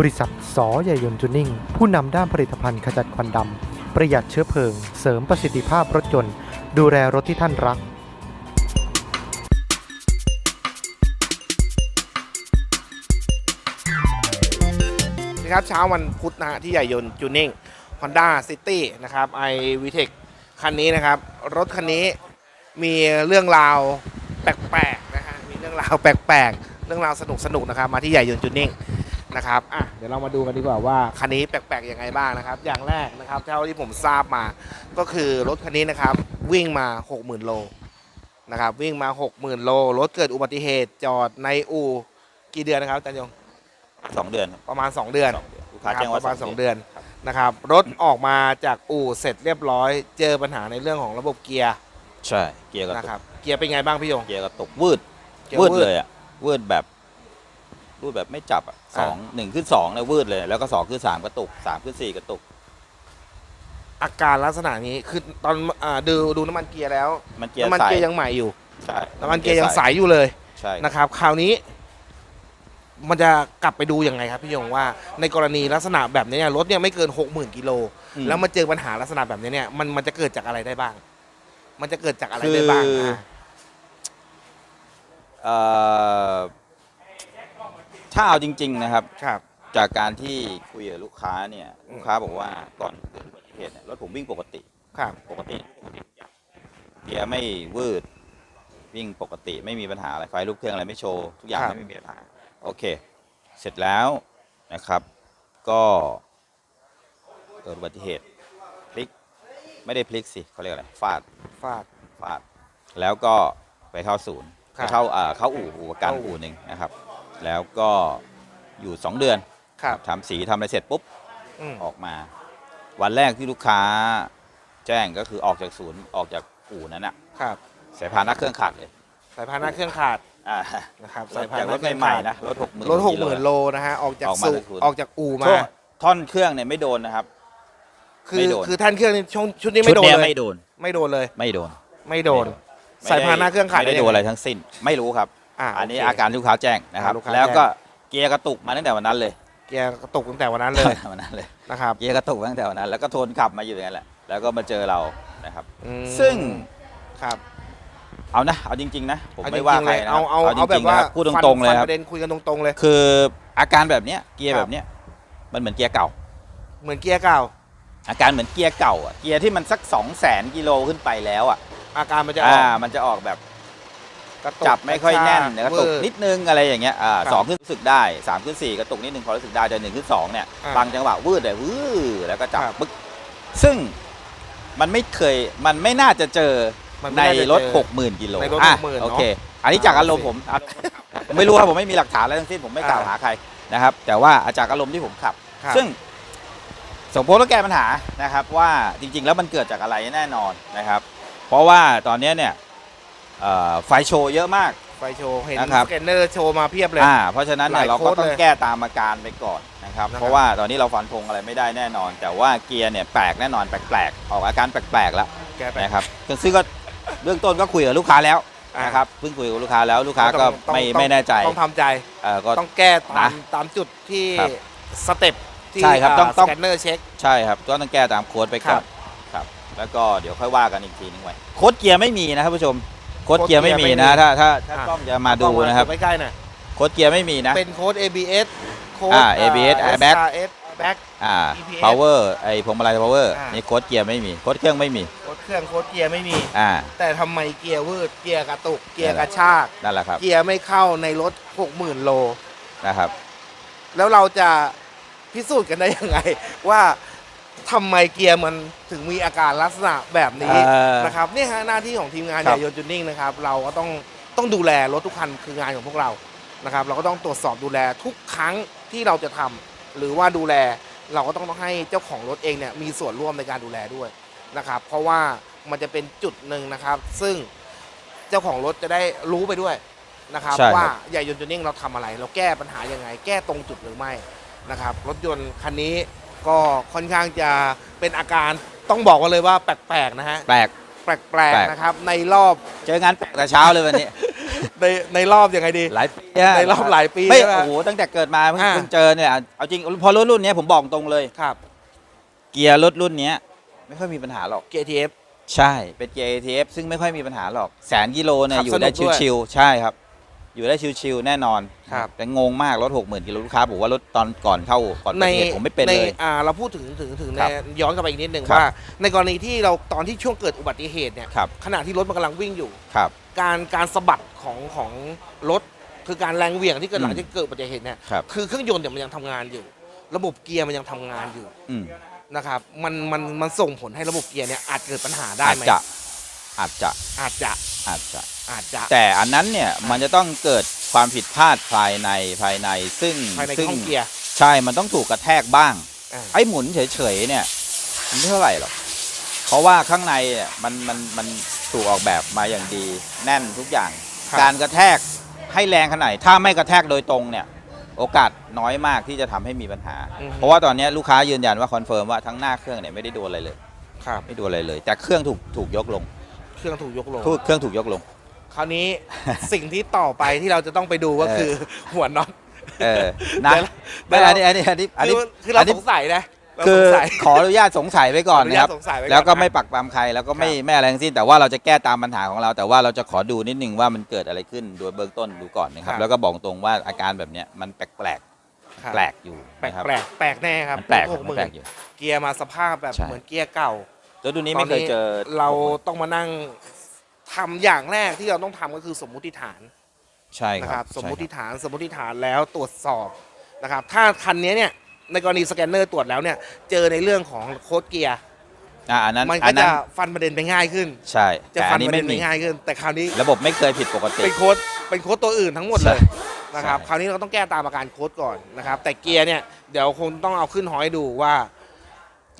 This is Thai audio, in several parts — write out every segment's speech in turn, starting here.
บริษัทสอใหญ่ยนต์จูนิ่ง ผู้นำด้านผลิตภัณฑ์ขจัดควันดำ ประหยัดเชื้อเพลิง เสริมประสิทธิภาพรถยนต์ ดูแลรถที่ท่านรัก นะครับเช้าวันพุธนะฮะที่ใหญ่ยนต์จูนิ่ง Honda City นะครับ i v t e c คันนี้นะครับ รถคันนี้มีเรื่องราวแปลกๆนะฮะมีเรื่องราวแปลกๆ เรื่องราวสนุกๆนะครับมาที่ใหญ่ยนต์จูนิ่ง นะครับอะเดี๋ยวเรามาดูกันดีกว่าว่าคันนี้แปลกๆยังไงบ้างนะครับ อย่างแรกนะครับเท่าที่ผมทราบมา ก็คือรถคันนี้นะครับวิ่งมา 60,000 โลนะครับวิ่งมา 60,000 โลรถเกิดอุบัติเหตุจอดในอู่กี่เดือนนะครับอาจารย์ยงสองเดือนครับประมาณ 2 เดือนสองเดือนลูกค้านะคแจ้รับงปว่าระมาณส2องเดือนนะครับรถออกมาจากอู่เสร็จเรียบร้อย เจอปัญหาในเรื่องของระบบเกียร์ใช่ เกียร์กระนะตุครักบเกียร์เป็นไงบ้างพี่ยงเกียร์กระตุกวืดเกียร์วืดวืดเลยอะวืดแบบ วืดแบบไม่จับอะสองหนึ่งขึ้นสองเนี่ยวืดเลย แล้วก็สองขึ้นสามกระตุกสามขึ้นสี่กระตุก อาการลักษณะนี้คือตอนอ่าดูดูน้ำมันเกียร์แล้วมันเกียร์น้ำมันใสเกียร์ยังใหม่อยู่ใช่น้ำมันเกียร์ยังใสอยู่เลยใช่นะครับ คราวนี้ มันจะกลับไปดูยังไงครับพี่ยงว่าในกรณีลักษณะแบบนี้เนี่ยรถเนี่ยไม่เกิน60,000กิโลอืม แล้วมาเจอปัญหาลักษณะแบบนี้เนี่ยมันมันจะเกิดจากอะไรได้บ้าง มันจะเกิดจากอะไรได้บ้างคืออ่าเอ่อ ถ้าเอาจริง ๆนะครับ ครับ จากการที่คุยกับลูกค้าเนี่ยอืม ลูกค้าบอกว่าก่อนเกิดอุบัติเหตุเนี่ยรถผมวิ่งปกติครับ ปกติเกียร์ไม่วืดวิ่งปกติ ไม่มีปัญหาอะไรไฟลุกเครื่องอะไรไม่โชว์ทุกอย่างครับ ไม่มีปัญหาโอเค เสร็จแล้วนะครับ ก็เกิดอุบัติเหตุพลิกไม่ได้พลิกสิเขาเรียกอะไรฟาด ฟาด ฟาดแล้วก็ไปเข้าศูนย์ครับไปเข้าเอ่อเข้าอู่อู่ประกันเข้าอู่ อู่หนึ่งนะครับ แล้วก็อยู่สองเดือนครับทำสีทำอะไรเสร็จปุ๊บอืมออกมา วันแรกที่ลูกค้าแจ้งก็คือออกจากศูนย์ออกจากอู่นั้นอะครับสายพานหน้าเครื่องขาดเลย สายพานหน้าเครื่องขาดอ่านะครับสาสายยพานจากหรน้าถเครื่องใหม่ขาดๆนะรถหกหมื่นรถหกหมื่นโลนะฮะออกจากออกมาสูจากศูนย์ออกจากอู่มาท่อนเครื่องเนี่ยไม่โดนนะครับ คืไม่อโดนคือท่านเครื่องนี่ช่วงชุดนี้ไม่โดนชุยเลยไม่โดน ไม่โดนเลย ไม่โดน ไม่โดนไม่สายพานหน้าเครื่องขาดไม่ได้ยังโดงนอะไรทั้งสิ้น ไม่รู้ครับ อ่าอันนี้โเค อาการลูกค้าแจ้งนะครับอ่าลูกค้าแล้วแจ้งก็เกียร์กระตุกมาตั้งแต่วันนั้นเลยเกียร์กระตุกตั้งแต่วันนั้นเลย วันนั้นเลย นะครับเกียร์กระตุกตั้งแต่วันนั้น แล้วก็ทนขับมาอยู่อย่างนั้นแหละ แล้วก็มาเจอเรานะครับ อืมซึ่งครับเอานะ เอาจริง ๆ นะ ผมเอไม่จงๆว่าใครเลยนะเอาเอาจเอาริแบบงๆว่านะครับพูดตรงๆเลยฟันครับประเด็นคุยกันตรงๆเลย คืออาการแบบเนี้ยเกียร์ครับ แบบเนี้ยมันเหมือนเกียร์เก่า เหมือนเกียร์เก่า อาการเหมือนเกียร์เก่าอะเกียร์ที่มันสัก2 0 0 0 0 0กิโลขึ้นไปแล้วอะอาการมันจะออ่าอกมันจะออกแบบ กระตุกจับไม่ค่อยแน่นระชากกระตุกเวอร์นิดนึงอะไรอย่างเงี้ยอ่าครับสองขึ้นรู้สึกได้สามขึ้นสี่กระตุกนิดนึงพอรู้สึกได้แต่หนึ่งขึ้นสองเนี่ยอ่าบางจังหวะวืดเลยวืดแล้วก็จับครับปึ๊กซึ่งมันไม่เคยมันไม่น่าจะเจอมันในไม่น่าจะรถเจอหกหมื่นกิโลในรถอะ60,000โอเคเนอะอันนี้จากอารมณ์ผมอะผมไม่รู้ครับผมไม่มีหลักฐานอะไรทั้งสิ้นผมไม่กล่าวหาใครนะครับ แต่ว่าจากอารมณ์ที่ผมขับครับซึ่งสมพงษ์ต้องแก้ปัญหานะครับว่าจริงๆ แล้วมันเกิดจากอะไรแน่นอนนะครับ เพราะว่าตอนนี้เนี่ย เอ่อไฟโชว์เยอะมาก ไฟโชว์เห็นนะครับ สแกนเนอร์โชว์มาเพียบเลย อ่าเพราะฉะนั้นเนี่ยหลายเราก็โค้ดต้องเลยแก้ตามอาการไปก่อนนะครับ นะครับ เพราะว่าตอนนี้เราฟันธงอะไรไม่ได้แน่นอน แต่ว่าเกียร์เนี่ยแปลกแน่นอนแปลกๆออกอาการแปลกๆแล้วแกไป นะครับซึ่งก็เบื้องต้นก็คุยกับลูกค้าแล้วอ่าน นะครับเพิ่งคุยกับลูกค้าแล้วลูกค้าต้ก็องต้องไม่ต้องไม่แน่ใจต้องทำใจ เออก็ ต้องแก้ตามนะตามจุดที่ครับสเต็ปที่ใช่ครับต้องสต้องแกนเนอร์เช็ค ใช่ครับก็ต้องแก้ตามโค้ดไปก่อนครับ แล้วก็เดี๋ยวค่อยว่ากันอีกทีนึงไว้โค้ดเกียร์ไม่มีนะครับผู้ชม โค้ดเกียร์ไม่มีนะ ถ้าถ้าถ้าอะกล้องจะมาดูนะครับใกล้ๆหน่อยโค้ดเกียร์ไม่มีนะ เป็นโค้ด ABS โค้ดอ่า ABS airbag S back อ่า EPS power ไอ้พวงมาลัย power อ่านี่นี่โค้ดเกียร์ไม่มีโค้ดเครื่องไม่มีโค้ดเครื่องโค้ดเกียร์ไม่มีอ่าแต่ทำไมเกียร์วืดเกียร์กระตุกเกียร์นั่นแหกละระชากนั่นแหละครับเกียร์ไม่เข้าในรถ 60,000 โลนะครับ แล้วเราจะพิสูจน์กันได้ยังไงว่า ทำไมเกียร์มันถึงมีอาการลักษณะแบบนี้เอ่อนะครับเนี่ยฮะหน้าที่ของทีมงานครัใหบ ญ่ยนต์จูนิ่งนะครับเราก็ต้องต้องดูแลรถทุกคันคืองานของพวกเรานะครับเราก็ต้องตรวจสอบดูแลทุกครั้งที่เราจะทำหรือว่าดูแลเราก็ต้องต้องให้เจ้าของรถเองเนี่ยมีส่วนร่วมในการดูแลด้วยนะครับเพราะว่ามันจะเป็นจุดหนึ่งนะครับ ซึ่งเจ้าของรถจะได้รู้ไปด้วยนะครับใช่ครับ ว่าใหญ่ยนต์จูนิ่งเราทำอะไร เราแก้ปัญหายังไง แก้ตรงจุดหรือไม่นะครับรถยนต์คันนี้ ก็ค่อนข้างจะเป็นอาการต้องบอกกันเลยว่าแปลกๆนะฮะแปลกแปลก แปลกๆนะครับในรอบเจองานแปลกแต่เช้าเลยวันนี้ ในในรอบยังไงดี หลายปีอะในรอบหลายปีไม่ใช่ไหม โอ้โหตั้งแต่เกิดมาเพิ่งอ่า เพิ่งเจอเนี่ยเอาจริงพอรถรุ่นเนี้ยผมบอกตรงเลย ครับ เกียร์รถรุ่นเนี้ยไม่ค่อยมีปัญหาหรอก KTF ใช่เป็นเกียร์ ATF ซึ่งไม่ค่อยมีปัญหาหรอกแสนกิโลเนี่ยขับอยู่ได้สนุกด้วย ชิวๆใช่ครับ อยู่ได้ชิวๆแน่นอนครับแต่งงมากรถหกหมื่นกิโลลูกค้าบอกว่ารถตอนก่อนเข้าก่อนปในระเทศผมไม่เป็นในเลยอ่าเราพูดถึงถึงถึงในครับย้อนกลับไปอีกนิดนึงครับว่า ในกรณีที่เราตอนที่ช่วงเกิดอุบัติเหตุเนี่ยครับขณะที่รถมันกำลังวิ่งอยู่ครับ การการสะบัดของของรถคือการแรงเหวี่ยงที่เกิดหลังอืมจากเกิดอุบัติเหตุเนี่ยครับคือเครื่องยนต์เนี่ยมันยังทำงานอยู่ ระบบเกียร์มันยังทำงานอยู่อืมนะครับมันมันมันส่งผลให้ระบบเกียร์เนี่ยอาจเกิดปัญหาได้อาจไหมจะอาจจะอาจจะ อาจจะอาจจะ แต่อันนั้นเนี่ยมันจะต้องเกิดความผิดพลาดภายในภายในซึ่งภายในซึ่งห้องเกียร์ใช่มันต้องถูกกระแทกบ้าง อ่า ไอ้หมุนเฉยๆเนี่ยมันไม่เท่าไหร่หรอกเพราะว่าข้างในเนี่ยมันมันมันถูกออกแบบมาอย่างดีแน่นทุกอย่าง ครับ การกระแทกให้แรงขนาดไหนถ้าไม่กระแทกโดยตรงเนี่ยโอกาสน้อยมากที่จะทำให้มีปัญหาอือฮึเพราะว่าตอนนี้ลูกค้ายืนยันว่าคอนเฟิร์มว่าทั้งหน้าเครื่องเนี่ยไม่ได้โดนอะไรเลย ครับ ไม่โดนอะไรเลย แต่เครื่องถูกถูกยกลง เครื่องถูกยกลงถูกเครื่องถูกยกลง คราวนี้สิ่งที่ต่อไปที่เราจะต้องไปดูก็เออคือหัวน็อตเออนะเดี๋ยวไม่เดี๋ยวอันนี้อันนี้อันนี้อันคืนี้อคือเรานนี้สงสัยนะเราคืสองสัยขออนุญาตสงสัยไว้ก่อนขออนุนะญาคตรับสงสัยไว้ก่อนแล้วก็นะไม่ปักปรามใครแล้วก็ไม่ครับไม่อะไรทั้งสิ้น แต่ว่าเราจะแก้ตามปัญหาของเรา แต่ว่าเราจะขอดูนิดนึงว่ามันเกิดอะไรขึ้นโดยเบื้องต้นดูก่อนนะครับครับแล้วก็บอกตรงว่าอาการแบบเนี้ยมันแปลกแปลกครับแปลกอยู่แปลกนะครับแปลกแปลกแน่ครับมันแปลกหกหมันมื่แปลนกอยู่เกียร์มาสภาพแบบใช่เหมือนเกียร์เก่า แล้วดูนี้ตอไม่นเคยนี้เจอเราต้องมานั่งทำอย่างแรกที่เราต้องทำก็คือสมมุติฐานใช่นะคครัรับบสมมุติใช่ครับฐานสมมุติฐานแล้วตรวจสอบนะครับ ถ้าคันนี้เนี่ยในกรณีสแกนเนอร์ตรวจแล้วเนี่ยเจอในเรื่องของโค้ดเกียร์อะอันนั้นมันอัก็นนั้จะนฟันประเด็นไปง่ายขึ้น ใช่จะแต่ฟัอันนนี้ประเด็ไม่นไปมีง่ายขึ้น แต่คราวนี้ระบบไม่เคยผิดปกติ เป็นโค้ดเป็นโค้ดตัวอื่นทั้งหมดเลยใช่นะครับใช่ คราวนี้เราต้องแก้ตามอาการโค้ดก่อนนะครับแต่เกียร์เนี่ยเดี๋ยวคงต้องเอาขึ้นหอยดูว่า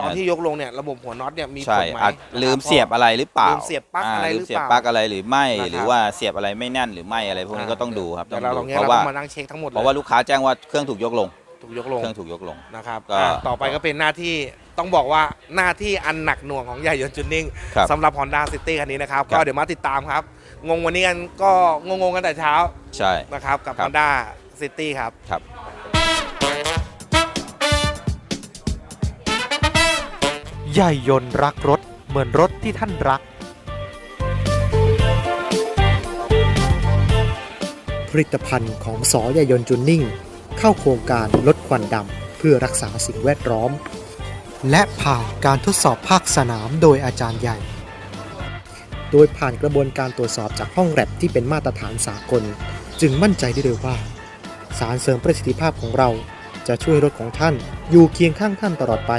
ตอนที่ยกลงเนี่ยระบบหัวน็อตเนี่ยมีผใช่ลไหมอาจนะครับลืมเสียบอะไรหรือเปล่าลืมเสียบปลั๊กอะไราหรือลืมเสียบเปล่าปลั๊กอะไรหรือไม่นะครับ หรือว่าเสียบอะไรไม่แน่นหรือไม่อะไรพวกนี้ก็ต้องดูครับเดี๋ต้ยอวงเราดูตรงนี้เพเราราะว่าต้องมานั่งเช็คทั้งหมดเลยเพราะว่าลูกค้าแจ้งว่าเครื่องถูกยกลง ถูกยกลงเครื่องถูกยกลง นะครับก็ อะต่อไปก็เป็นหน้าที่ต้องบอกว่าหน้าที่อันหนักหน่วงของใหญ่ยนต์จูนนิ่งครับ สำหรับ Honda City คันนี้นะครับครับ ก็เดี๋ยวมาติดตามครับ งงวันนี้กันก็งงๆกันแต่เช้าใช่ นะครับกับ ครับ Honda City ครับ ครับ ใหญ่ยนต์รักรถเหมือนรถที่ท่านรัก ผลิตภัณฑ์ของสอใหญ่ยนต์จูนนิ่ง เข้าโครงการลดควันดำเพื่อรักษาสิ่งแวดล้อม และผ่านการทดสอบภาคสนามโดยอาจารย์ใหญ่ โดยผ่านกระบวนการตรวจสอบจากห้องแรบที่เป็นมาตรฐานสากล จึงมั่นใจได้เลยว่า สารเสริมประสิทธิภาพของเราจะช่วยรถของท่านอยู่เคียงข้างท่านตลอดไป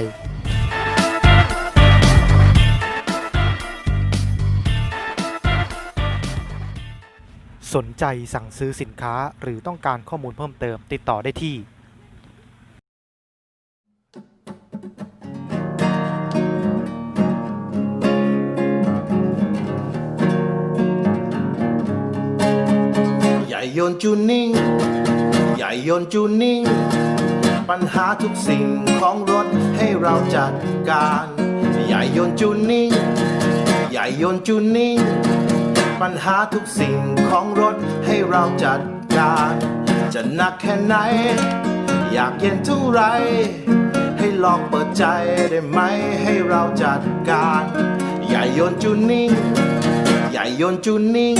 สนใจสั่งซื้อสินค้าหรือต้องการข้อมูลเพิ่มเติมติดต่อได้ที่ใหญ่ยนจูนิ่งใหญ่ยนจูนิ่งปัญหาทุกสิ่งของรถให้เราจัดการ ใหญ่ยนจูนิ่งใหญ่ยนจูนิ่ง ปัญหาทุกสิ่งของรถให้เราจัดการ จะหนักแค่ไหน อยากเย็นเท่าไร ให้ลองเปิดใจได้ไหมให้เราจัดการใหญ่ยนจูนนิ่งใหญ่ยนจูนนิ่ง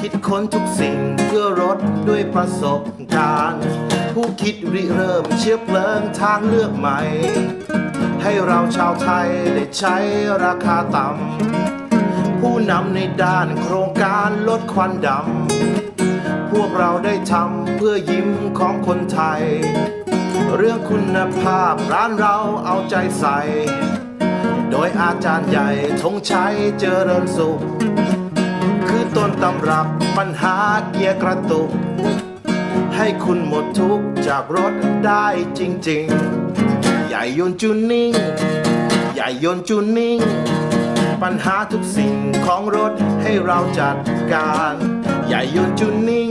คิดค้นทุกสิ่งเพื่อรถด้วยประสบการณ์ ผู้คิดริเริ่มเชื้อเพลิงทางเลือกใหม่ ให้เราชาวไทยได้ใช้ราคาต่ำ ผู้นำในด้านโครงการลดควันดำ พวกเราได้ทำเพื่อยิ้มของคนไทย เรื่องคุณภาพร้านเราเอาใจใส่ โดยอาจารย์ใหญ่ธงชัยเจริญสุข คือต้นตำรับปัญหาเกียร์กระตุก ให้คุณหมดทุกจากรถได้จริง ๆ ใหญ่ยนจูนนิ่ง ใหญ่ยนจูนนิ่ง ปัญหาทุกสิ่งของรถให้เราจัดการใหญ่ยนจูนนิ่ง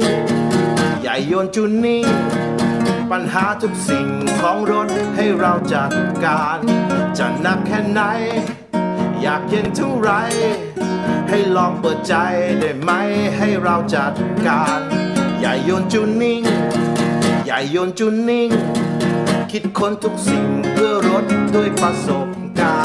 ใหญ่ยนจูนนิ่ง ปัญหาทุกสิ่งของรถให้เราจัดการ จะหนักแค่ไหน อยากเย็นเท่าไร ให้ลองเปิดใจได้ไหมให้เราจัดการ อย่าโยนจูนิ่ง อย่าโยนจูนิ่ง คิดค้นทุกสิ่งเพื่อรถด้วยประสบการณ์